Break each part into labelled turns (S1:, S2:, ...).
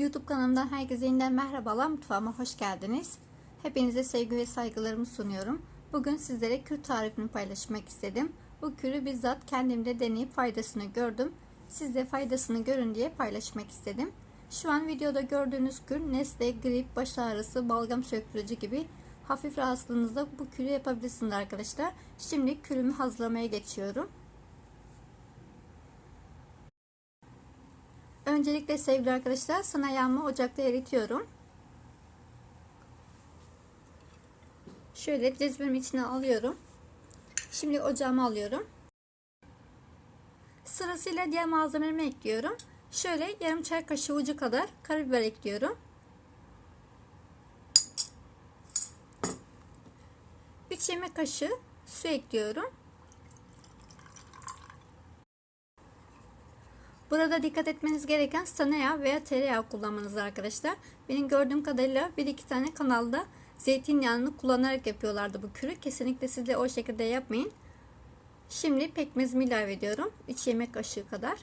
S1: YouTube kanalımdan herkese yeniden merhabalar. Mutfağıma hoş geldiniz. Hepinize sevgi ve saygılarımı sunuyorum. Bugün sizlere kür tarifini paylaşmak istedim. Bu kürü bizzat kendimde deneyip faydasını gördüm. Siz de faydasını görün diye paylaşmak istedim. Şu an videoda gördüğünüz kür nesle, grip, baş ağrısı, balgam söktürücü gibi hafif rahatsızlığınızda bu kürü yapabilirsiniz arkadaşlar. Şimdi kürümü hazırlamaya geçiyorum. Öncelikle sevgili arkadaşlar sına yağımı ocakta eritiyorum. Şöyle cezvemin içine alıyorum. Şimdi ocağıma alıyorum. Sırasıyla diğer malzemelerimi ekliyorum. Şöyle yarım çay kaşığı ucu kadar karabiber ekliyorum. 3 yemek kaşığı su ekliyorum. Burada dikkat etmeniz gereken sana yağı veya tereyağı kullanmanız arkadaşlar. Benim gördüğüm kadarıyla bir iki tane kanalda zeytinyağını kullanarak yapıyorlardı bu kürü. Kesinlikle siz de o şekilde yapmayın. Şimdi pekmezimi ilave ediyorum. 3 yemek kaşığı kadar.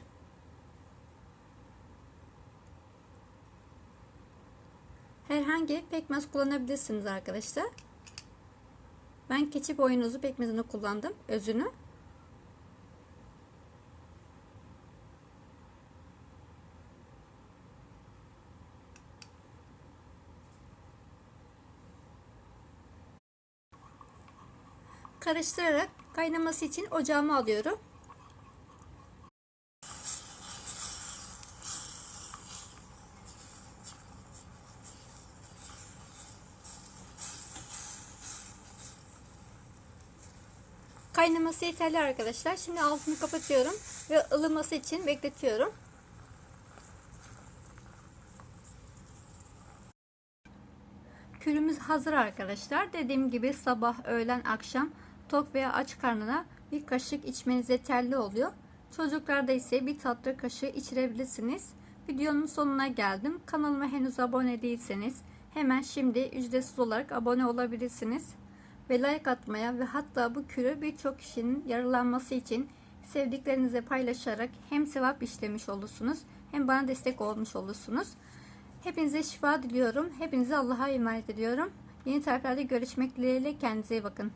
S1: Herhangi pekmez kullanabilirsiniz arkadaşlar. Ben keçi boynuzu pekmezini kullandım. Özünü. Karıştırarak kaynaması için ocağıma alıyorum. Kaynaması yeterli arkadaşlar. Şimdi altını kapatıyorum ve ılıması için bekletiyorum. Kürümüz hazır arkadaşlar. Dediğim gibi sabah, öğlen, akşam tok veya aç karnına bir kaşık içmeniz yeterli oluyor. Çocuklarda ise bir tatlı kaşığı içirebilirsiniz. Videonun sonuna geldim. Kanalıma henüz abone değilseniz hemen şimdi ücretsiz olarak abone olabilirsiniz. Ve like atmaya ve hatta bu kürü birçok kişinin yararlanması için sevdiklerinize paylaşarak hem sevap işlemiş olursunuz hem bana destek olmuş olursunuz. Hepinize şifa diliyorum. Hepinize Allah'a emanet ediyorum. Yeni tariflerde görüşmek dileğiyle kendinize iyi bakın.